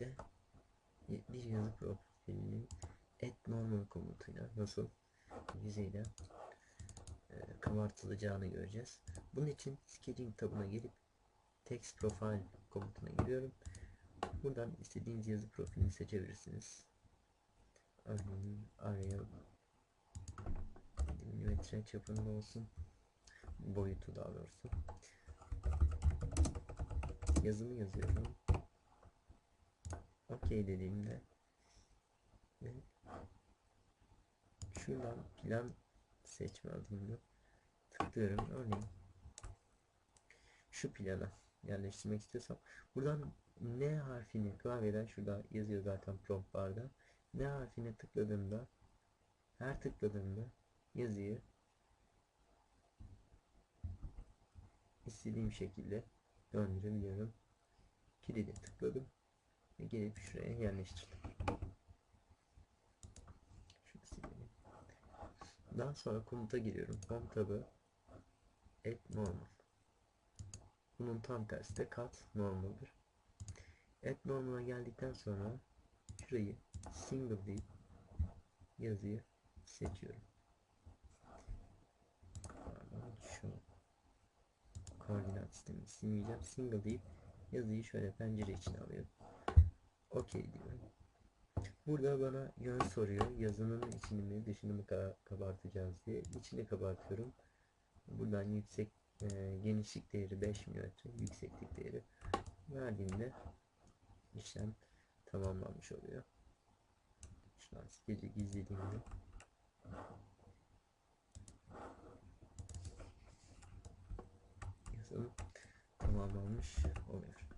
birlikte bir yazı profilinin et normal komutuyla nasıl yüzeyle e, kabartılacağını göreceğiz. Bunun için sketching tabına gelip text profile komutuna giriyorum. Buradan istediğiniz yazı profilini seçebilirsiniz. Örneğin araya milimetre çapında olsun. Boyutu daha doğrusu. Yazımı yazıyorum. OK dediğimde şuradan plan seçme adımını tıklıyorum. Örneğin şu plana yerleştirmek istiyorsam buradan N harfini klavyeden şurada yazıyor zaten prompt barda. N harfine tıkladığımda her tıkladığımda yazıyı istediğim şekilde döndürebiliyorum. Kilide tıkladım gelip şuraya yerleştirdim. Daha sonra komuta giriyorum. Home tabı add normal. Bunun tam tersi de cut normaldir. Add normal'a geldikten sonra şurayı single deyip yazıyı seçiyorum. Şu koordinat sistemini silmeyeceğim. Single deyip yazıyı şöyle pencere içine alıyorum. OK diyorum. Burada bana yön soruyor. Yazının içini mi dışını mı ka- kabartacağız diye. İçini kabartıyorum. Buradan yüksek e, genişlik değeri 5 mm, yükseklik değeri verdiğimde işlem tamamlanmış oluyor. Şuradan gece gizlediğimde tamamlanmış oluyor.